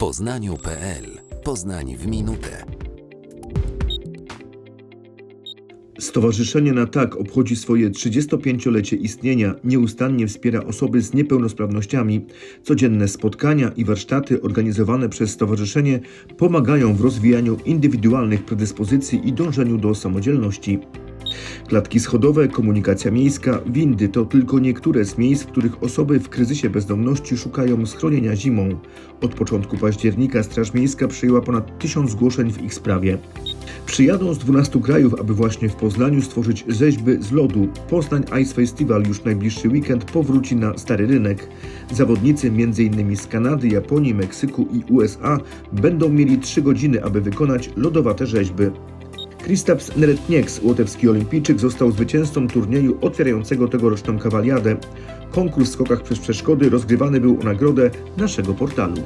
poznaniu.pl Poznań w minutę. Stowarzyszenie na tak obchodzi swoje 35-lecie istnienia, nieustannie wspiera osoby z niepełnosprawnościami. Codzienne spotkania i warsztaty organizowane przez stowarzyszenie pomagają w rozwijaniu indywidualnych predyspozycji i dążeniu do samodzielności. Klatki schodowe, komunikacja miejska, windy to tylko niektóre z miejsc, w których osoby w kryzysie bezdomności szukają schronienia zimą. Od początku października Straż Miejska przyjęła ponad tysiąc zgłoszeń w ich sprawie. Przyjadą z 12 krajów, aby właśnie w Poznaniu stworzyć rzeźby z lodu. Poznań Ice Festival już najbliższy weekend powróci na stary rynek. Zawodnicy m.in. z Kanady, Japonii, Meksyku i USA będą mieli 3 godziny, aby wykonać lodowate rzeźby. Kristaps Neretnieks, łotewski olimpijczyk, został zwycięzcą turnieju otwierającego tegoroczną kawaliadę. Konkurs w skokach przez przeszkody rozgrywany był o nagrodę naszego portalu.